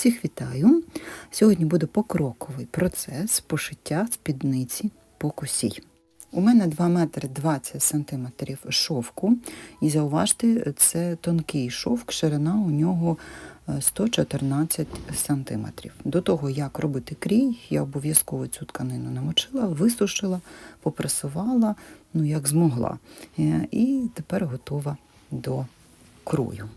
Всіх вітаю! Сьогодні буде покроковий процес пошиття спідниці по косі. У мене 2 метри 20 сантиметрів шовку, і зауважте, це тонкий шовк, ширина у нього е, 114 сантиметрів. До того, як робити крій, я обов'язково цю тканину намочила, висушила, попресувала, ну як змогла. Е, І тепер готова до крою.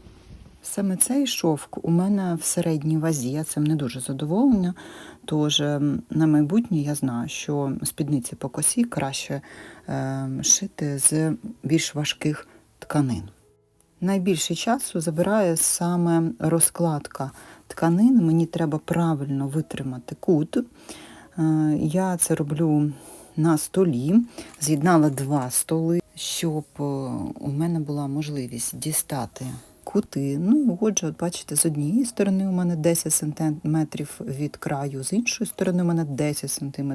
Саме цей шовк у мене в середній вазі, я цим не дуже задоволена, тож ем, на майбутнє я знаю, що спідниці по косі краще е, шити з більш важких тканин. Найбільше часу забирає саме розкладка тканин. Мені треба правильно витримати кут. Е, Я це роблю на столі, з'єднала два столи, щоб е, у мене була можливість дістати кути. Ну, отже, от бачите, з однієї сторони у мене 10 см від краю, з іншої сторони у мене 10 см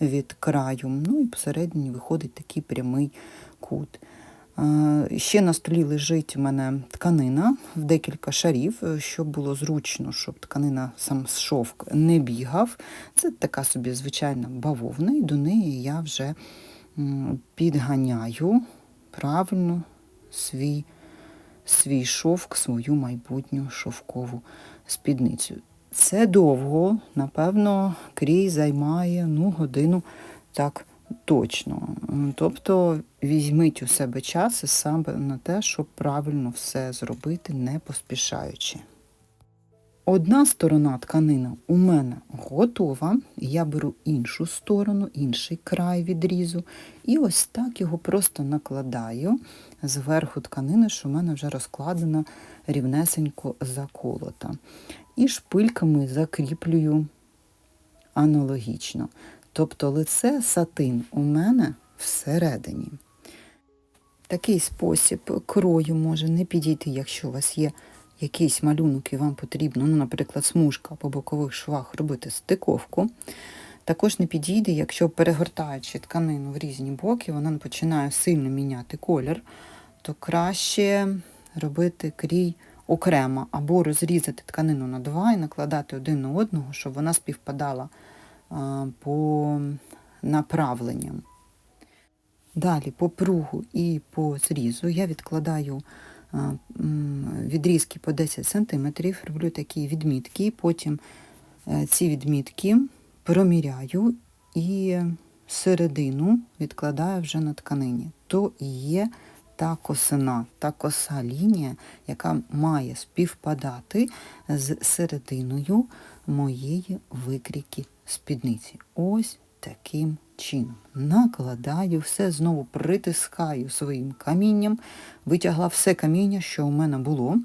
від краю. Ну і посередині виходить такий прямий кут. Ще на столі лежить у мене тканина в декілька шарів, щоб було зручно, щоб тканина сам шовк не бігав. Це така собі звичайна бавовна, і до неї я вже підганяю правильно свій свій шовк, свою майбутню шовкову спідницю. Це довго, напевно, крій займає ну, годину так точно. Тобто візьміть у себе час і саме на те, щоб правильно все зробити, не поспішаючи. Одна сторона тканини у мене готова, я беру іншу сторону, інший край відрізу, і ось так його просто накладаю зверху тканини, що в мене вже розкладена рівнесенько заколота. І шпильками закріплюю аналогічно. Тобто лице сатин у мене всередині. Такий спосіб крою може не підійти, якщо у вас є якийсь малюнок і вам потрібно, ну, наприклад, смужка по бокових швах робити стиковку. Також не підійде, якщо перегортаючи тканину в різні боки, вона починає сильно міняти колір, то краще робити крій окремо або розрізати тканину на два і накладати один на одного, щоб вона співпадала по направленням. Далі по пругу і по зрізу я відкладаю відрізки по 10 см, роблю такі відмітки, потім е, ці відмітки проміряю і середину відкладаю вже на тканині. То є та косина, та коса лінія, яка має співпадати з серединою моєї викрійки спідниці. Ось таким чином. Накладаю, все знову притискаю своїм камінням, витягла все каміння, що у мене було,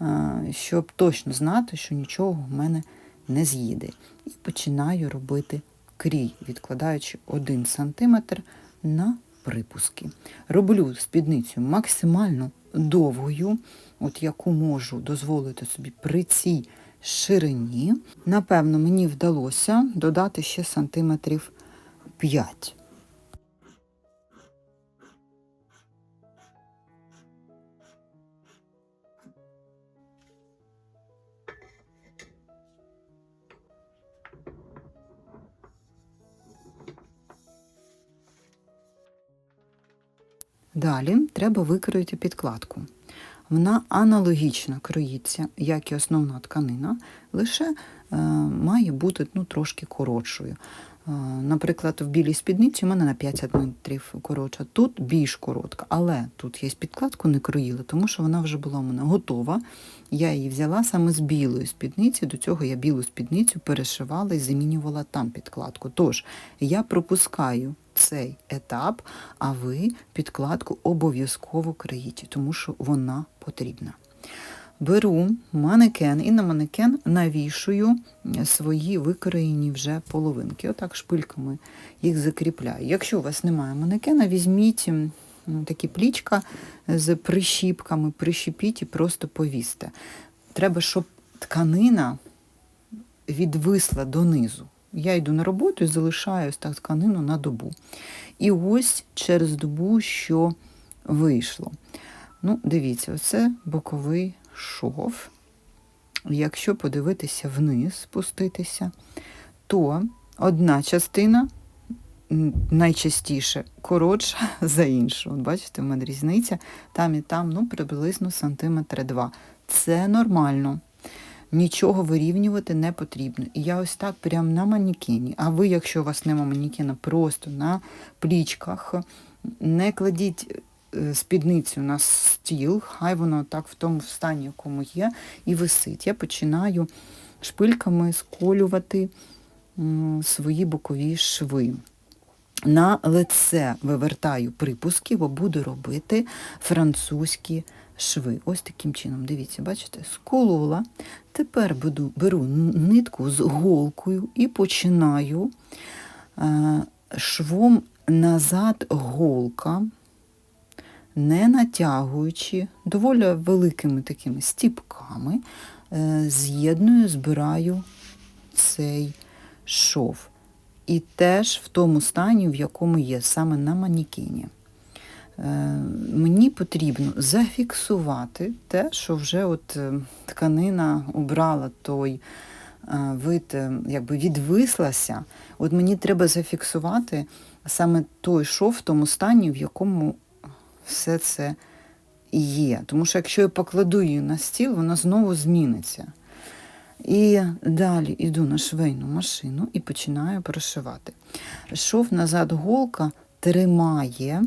е, щоб точно знати, що нічого в мене не з'їде. І починаю робити крій, відкладаючи 1 см на припуски. Роблю спідницю максимально довгою, от яку можу дозволити собі при цій ширині. Напевно, мені вдалося додати ще сантиметрів 5. Далі треба викроїти підкладку. Вона аналогічно кроїться, як і основна тканина, лише е, має бути ну, трошки коротшою. Е, наприклад, в білій спідниці у мене на 5 см коротша, тут більш коротка, але тут я підкладку не кроїла, тому що вона вже була у мене готова. Я її взяла саме з білої спідниці, до цього я білу спідницю перешивала і замінювала там підкладку. Тож я пропускаю цей етап, а ви підкладку обов'язково кроїть, тому що вона потрібна. Беру манекен і на манекен навішую свої викроєні вже половинки. Отак шпильками їх закріпляю. Якщо у вас немає манекена, візьміть м, такі плічка з прищіпками, прищепіть і просто повісьте. Треба, щоб тканина відвисла донизу. Я йду на роботу і залишаю тканину на добу. І ось через добу, що вийшло. Ну, дивіться, оце боковий шов. Якщо подивитися вниз, спуститися, то одна частина найчастіше коротша за іншу. От бачите, в мене різниця там і там ну, приблизно сантиметри два. Це нормально. Нічого вирівнювати не потрібно. І я ось так прямо на манікені. А ви, якщо у вас нема манікена, просто на плічках, не кладіть е, спідницю на стіл, хай воно так в тому стані, якому є, і висить. Я починаю шпильками сколювати свої бокові шви. На лице вивертаю припуски, бо буду робити французькі шви. Ось таким чином, дивіться, бачите, сколола. Тепер буду, беру нитку з голкою і починаю е, швом назад голка, не натягуючи, доволі великими такими стіпками, е, з'єдную, збираю цей шов. І теж в тому стані, в якому є, саме на манікені. Е, Мені потрібно зафіксувати те, що вже от е, тканина обрала той е, вид, якби відвислася. От мені треба зафіксувати саме той шов в тому стані, в якому все це є. Тому що якщо я покладу її на стіл, вона знову зміниться. І далі йду на швейну машину і починаю прошивати. Шов назад голка тримає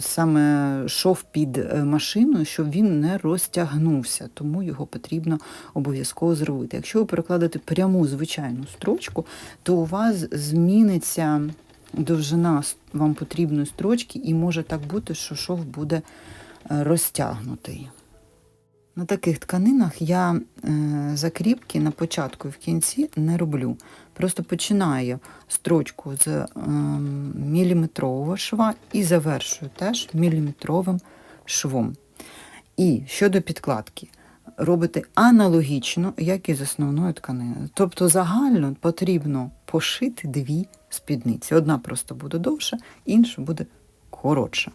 саме шов під е, машиною, щоб він не розтягнувся, тому його потрібно обов'язково зробити. Якщо ви перекладете пряму звичайну строчку, то у вас зміниться довжина вам потрібної строчки, і може так бути, що шов буде е, розтягнутий. На таких тканинах я е, закріпки на початку і в кінці не роблю. Просто починаю строчку з е, міліметрового шва і завершую теж міліметровим швом. І щодо підкладки, робити аналогічно, як і з основною тканиною. Тобто загально потрібно пошити дві спідниці. Одна просто буде довша, інша буде коротша.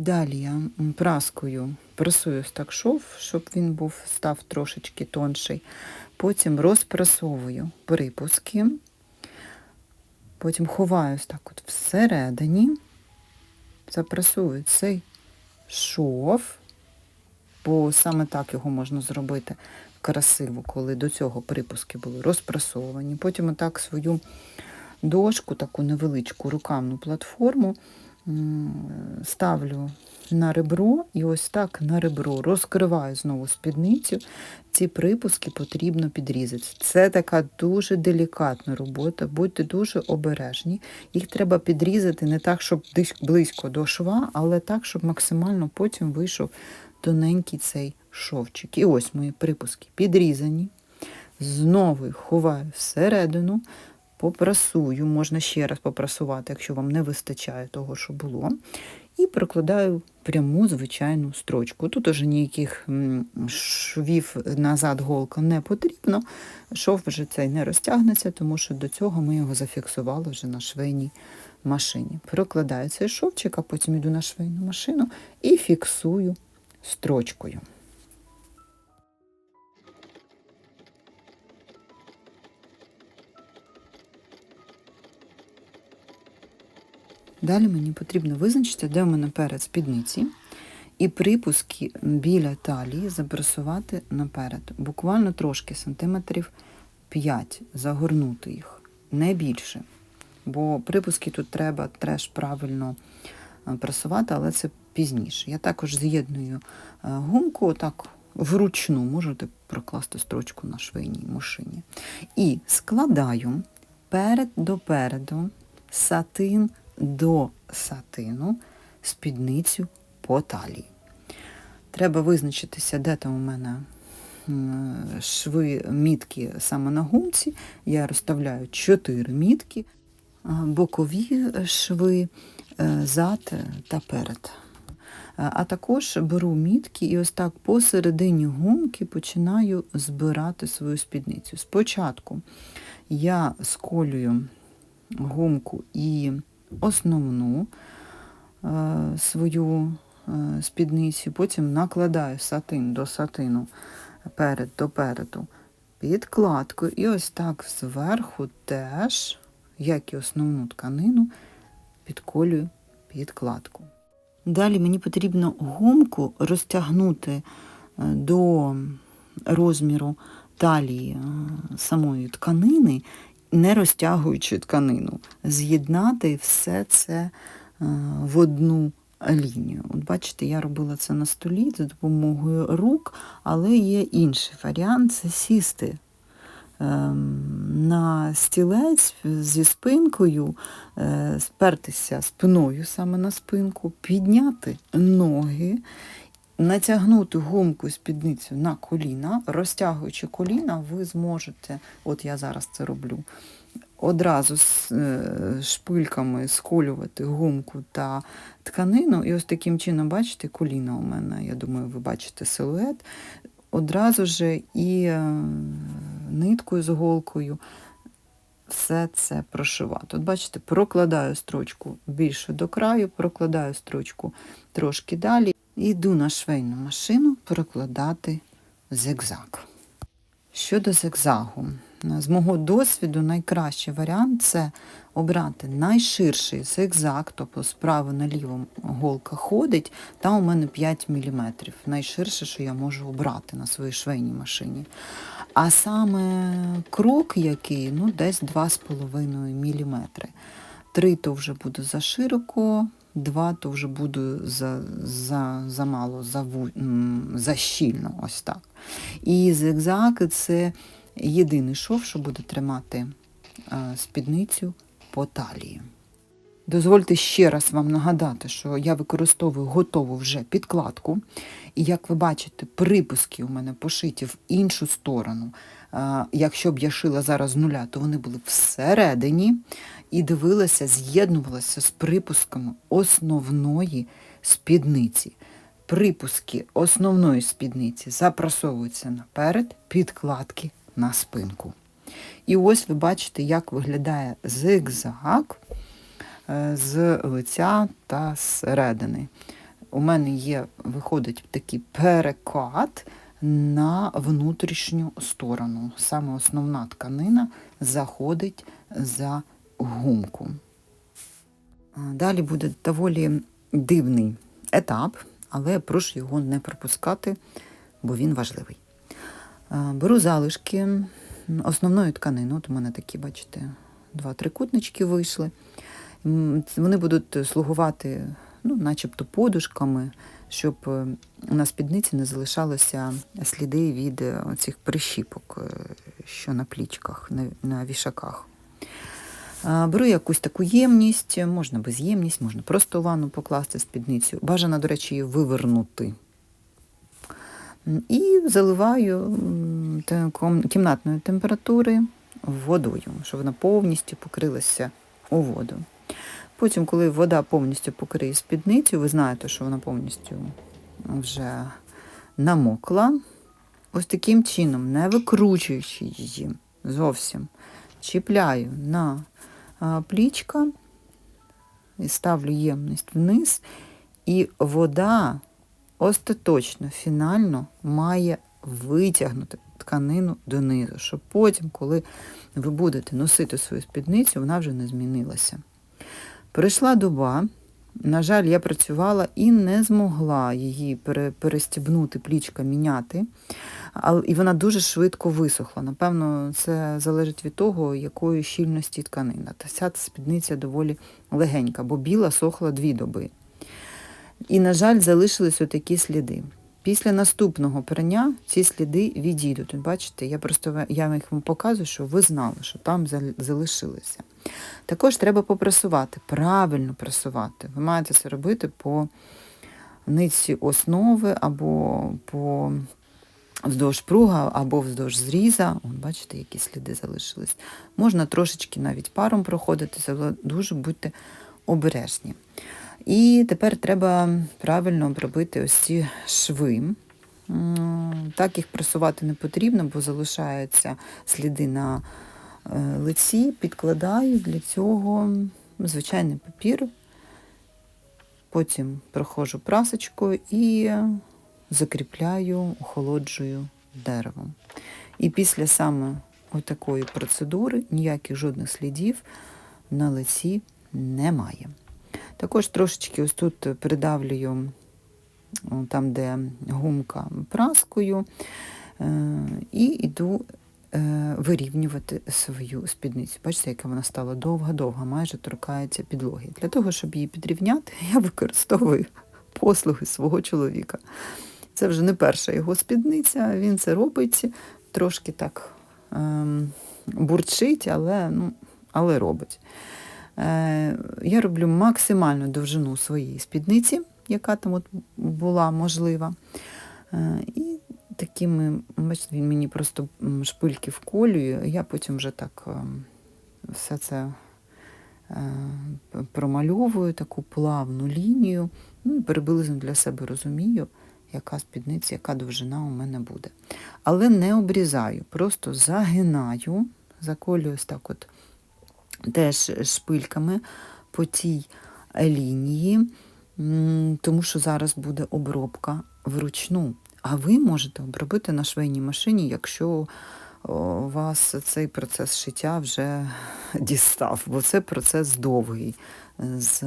Далі я праскою пресую ось так шов, щоб він був став трошечки тонший. Потім розпресовую припуски, потім ховаю так от всередині, запресую цей шов, бо саме так його можна зробити красиво, коли до цього припуски були розпресовані. Потім отак свою дошку, таку невеличку рукавну платформу ставлю на ребро і ось так на ребро розкриваю знову спідницю. Ці припуски потрібно підрізати. Це така дуже делікатна робота, будьте дуже обережні. Їх треба підрізати не так, щоб близько до шва, але так, щоб максимально потім вийшов тоненький цей шовчик. І ось мої припуски підрізані. Знову ховаю всередину, попрасую, можна ще раз попрасувати, якщо вам не вистачає того, що було. І прокладаю пряму звичайну строчку. Тут уже ніяких швів назад голка не потрібно. Шов вже цей не розтягнеться, тому що до цього ми його зафіксували вже на швейній машині. Прокладаю цей шовчик, а потім йду на швейну машину і фіксую строчкою. Далі мені потрібно визначити, де в мене перед спідниці, і припуски біля талії запресувати наперед. Буквально трошки, сантиметрів 5, загорнути їх, не більше. Бо припуски тут треба теж правильно е, пресувати, але це пізніше. Я також з'єдную е, гумку, отак вручну можете прокласти строчку на швейній машині. І складаю перед до переду сатин до сатину спідницю по талії. Треба визначитися, де там у мене шви мітки саме на гумці. Я розставляю 4 мітки, бокові шви, е, зад та перед. Е, А також беру мітки і ось так посередині гумки починаю збирати свою спідницю. Спочатку я сколюю гумку і основну е, свою е, спідниці, потім накладаю сатин до сатину перед до переду підкладкою. І ось так зверху теж, як і основну тканину, підколюю підкладку. Далі мені потрібно гумку розтягнути е, до розміру талії самої тканини, не розтягуючи тканину, з'єднати все це е, в одну лінію. От бачите, я робила це на столі за допомогою рук, але є інший варіант це сісти ем, на стілець зі спинкою, е, спертися спиною саме на спинку, підняти ноги, натягнути гумку спідницю на коліна, розтягуючи коліна, ви зможете, от я зараз це роблю, одразу з е, шпильками сколювати гумку та тканину. І ось таким чином, бачите, коліна у мене, я думаю, ви бачите силует. Одразу же і е, ниткою з голкою все це прошивати. От бачите, прокладаю строчку більше до краю, прокладаю строчку трошки далі. Йду на швейну машину прокладати зигзаг. Щодо зигзагу, з мого досвіду найкращий варіант це обрати найширший зигзаг, тобто справа наліво голка ходить, там у мене 5 мм. Найширше, що я можу обрати на своїй швейній машині. А саме крок, який ну, десь 2,5 мм. Три то вже буде за широко, два то вже буду за, за, за мало, за, за щільно, ось так. І зигзаг це єдиний шов, що буде тримати е, спідницю по талії. Дозвольте ще раз вам нагадати, що я використовую готову вже підкладку. І як ви бачите, припуски у мене пошиті в іншу сторону. Якщо б я шила зараз з нуля, то вони були всередині і дивилася, з'єднувалася з припусками основної спідниці. Припуски основної спідниці запрасовуються наперед, підкладки на спинку. І ось ви бачите, як виглядає зигзаг е, з лиця та зсередини. У мене є, виходить такий перекат на внутрішню сторону. Саме основна тканина заходить за гумку. Далі буде доволі дивний етап, але прошу його не пропускати, бо він важливий. Беру залишки основної тканини. От у мене такі, бачите, два трикутнички вийшли. Вони будуть слугувати, ну, начебто подушками, щоб е, на спідниці не залишалося сліди від е, цих прищіпок, е, що на плічках, на вішаках. Беру якусь таку ємність, можна без ємність, можна просто ванну покласти спідницю. Бажано, до речі, її вивернути. І заливаю кімнатної температури водою, щоб вона повністю покрилася у воду. Потім, коли вода повністю покриє спідницю, ви знаєте, що вона повністю вже намокла. Ось таким чином, не викручуючи її зовсім, чіпляю на плічка і ставлю ємність вниз, і вода остаточно, фінально має витягнути тканину донизу, щоб потім, коли ви будете носити свою спідницю, вона вже не змінилася. Прийшла доба, на жаль, я працювала і не змогла її перестібнути, плічка міняти, і вона дуже швидко висохла. Напевно, це залежить від того, якої щільності тканина. Та ця спідниця доволі легенька, бо біла сохла дві доби. І, на жаль, залишились отакі сліди. Після наступного прання ці сліди відійдуть. Бачите, я просто я їх вам показую, щоб ви знали, що там залишилися. Також треба попресувати, правильно пресувати. Ви маєте це робити по нитці основи або по вздовж пруга, або вздовж зріза. Вон, бачите, які сліди залишились. Можна трошечки навіть паром проходитися, але дуже будьте обережні. І тепер треба правильно обробити ось ці шви. Так їх пресувати не потрібно, бо залишаються сліди на е, лиці, підкладаю для цього звичайний папір Потім проходжу прасочкою і закріпляю, охолоджую деревом. І після саме отакої процедури ніяких жодних слідів на лиці немає. Також трошечки ось тут придавлюю там, де гумка праскою, е, і йду е, вирівнювати свою спідницю. Бачите, яка вона стала довга-довга, майже торкається підлоги. Для того, щоб її підрівняти, я використовую послуги свого чоловіка. Це вже не перша його спідниця, він це робить трошки так ем, бурчить, але, ну, але робить. Е, я роблю максимальну довжину своєї спідниці, яка там от була можлива. Е, і такими, бачите, він мені просто шпильки вколює, я потім вже так ем, все це е, промальовую, таку плавну лінію, ну приблизно для себе розумію, яка спідниця, яка довжина у мене буде. Але не обрізаю, просто загинаю, заколюю ось так от теж шпильками по тій лінії, тому що зараз буде обробка вручну. А ви можете обробити на швейній машині, якщо о, вас цей процес шиття вже дістав, бо це процес довгий, з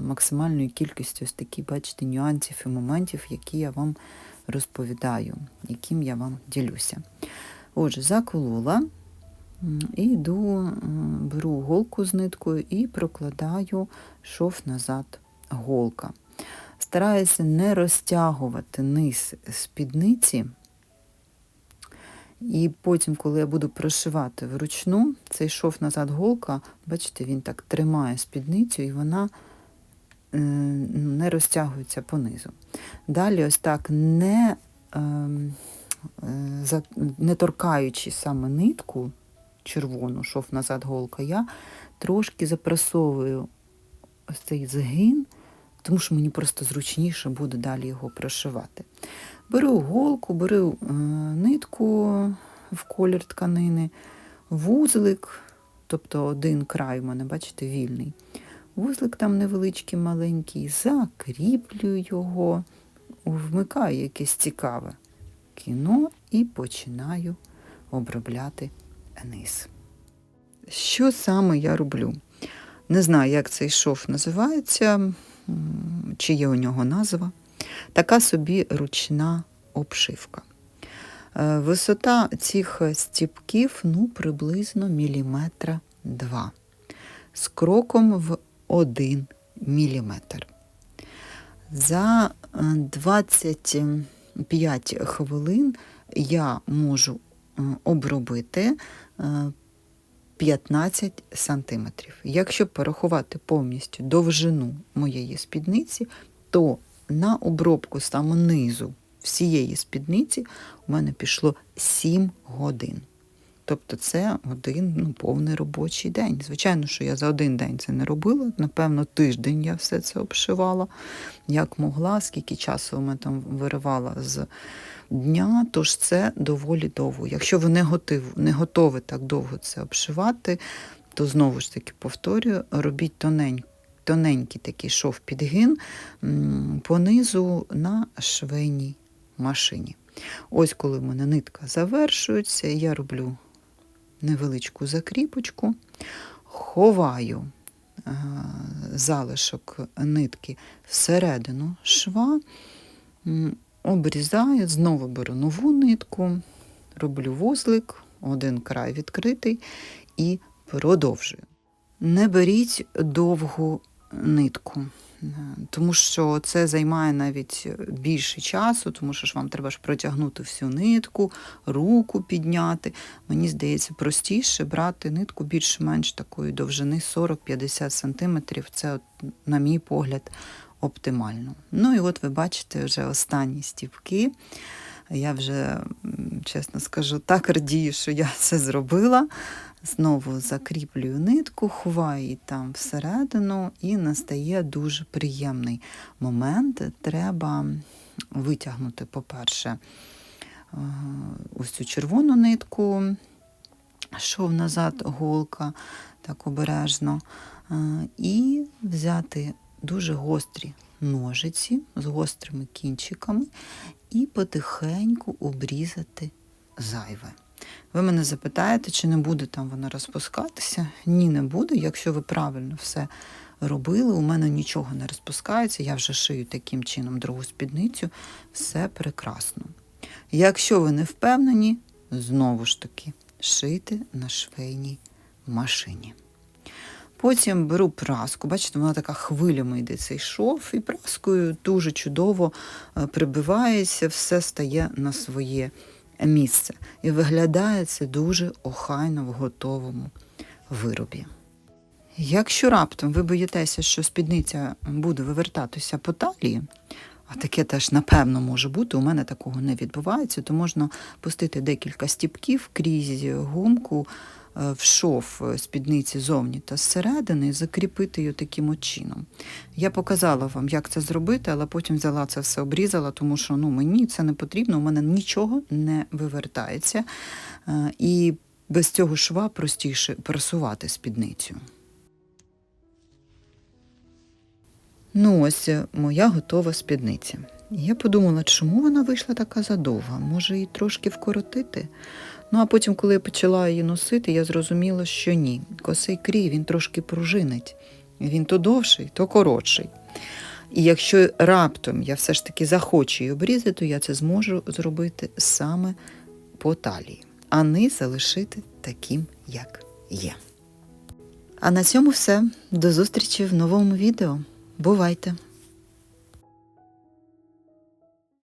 максимальною кількістю ось такі, бачите, нюансів і моментів, які я вам розповідаю, яким я вам ділюся. Отже, заколола. І йду, беру голку з ниткою і прокладаю шов назад голка. Стараюся не розтягувати низ спідниці. І потім, коли я буду прошивати вручну, цей шов назад голка, бачите, він так тримає спідницю і вона е, не розтягується понизу. Далі, ось так, не, ем, е, не торкаючи саме нитку, червону, шов назад голка, я трошки запресовую ось цей згин, тому що мені просто зручніше буде далі його прошивати. Беру голку, беру е, нитку в колір тканини, вузлик, тобто один край у мене, бачите, вільний. Вузлик там невеличкий, маленький, закріплюю його, вмикаю якесь цікаве кіно і починаю обробляти низ. Що саме я роблю? Не знаю, як цей шов називається, чи є у нього назва. Така собі ручна обшивка. Е, Висота цих стіпків ну, приблизно міліметра два. З кроком в 1 міліметр. За е, 25 хвилин я можу е, обробити е, 15 сантиметрів. Якщо порахувати повністю довжину моєї спідниці, то на обробку саме низу всієї спідниці у мене пішло 7 годин. Тобто це один ну, повний робочий день. Звичайно, що я за один день це не робила. Напевно, тиждень я все це обшивала, як могла, скільки часу ми там виривала з дня, тож це доволі довго. Якщо ви не готові, не готові так довго це обшивати, то знову ж таки повторюю, робіть тоненький, тоненький такий шов підгин понизу на швейній машині. Ось коли в мене нитка завершується, я роблю невеличку закріпочку, ховаю е, залишок нитки всередину шва, обрізаю, знову беру нову нитку, роблю вузлик, один край відкритий і продовжую. Не беріть довгу нитку, тому що це займає навіть більше часу, тому що ж вам треба ж протягнути всю нитку, руку підняти. Мені здається, простіше брати нитку більш-менш такої довжини 40-50 см. Це, на мій погляд, оптимально. Ну і от ви бачите вже останні стівки. Я вже, чесно скажу, так радію, що я це зробила. Знову закріплюю нитку, ховаю її там всередину, і настає дуже приємний момент. Треба витягнути, по-перше, е, ось цю червону нитку, шов назад голка, так обережно, е, і взяти дуже гострі ножиці з гострими кінчиками і потихеньку обрізати зайве. Ви мене запитаєте, чи не буде там вона розпускатися? Ні, не буде. Якщо ви правильно все робили, у мене нічого не розпускається, я вже шию таким чином другу спідницю, все прекрасно. Якщо ви не впевнені, знову ж таки, шийте на швейній машині. Потім беру праску, бачите, вона така хвилями йде цей шов, і праскою дуже чудово е, прибивається, все стає на своє місце. І виглядає це дуже охайно в готовому виробі. Якщо раптом ви боїтеся, що спідниця буде вивертатися по талії, а таке теж напевно може бути, у мене такого не відбувається, то можна пустити декілька стіпків крізь гумку в шов спідниці зовні та зсередини закріпити її таким чином. Я показала вам, як це зробити, але потім взяла це все обрізала, тому що ну, мені це не потрібно, у мене нічого не вивертається. Е, І без цього шва простіше просувати спідницю. Ну, ось е, моя готова спідниця. Я подумала, чому вона вийшла така задовга? Може, її трошки вкоротити? Ну, а потім, коли я почала її носити, я зрозуміла, що ні. Косий крій він трошки пружинить. Він то довший, то коротший. І якщо раптом я все ж таки захочу її обрізати, то я це зможу зробити саме по талії, а низ залишити таким, як є. А на цьому все. До зустрічі в новому відео. Бувайте!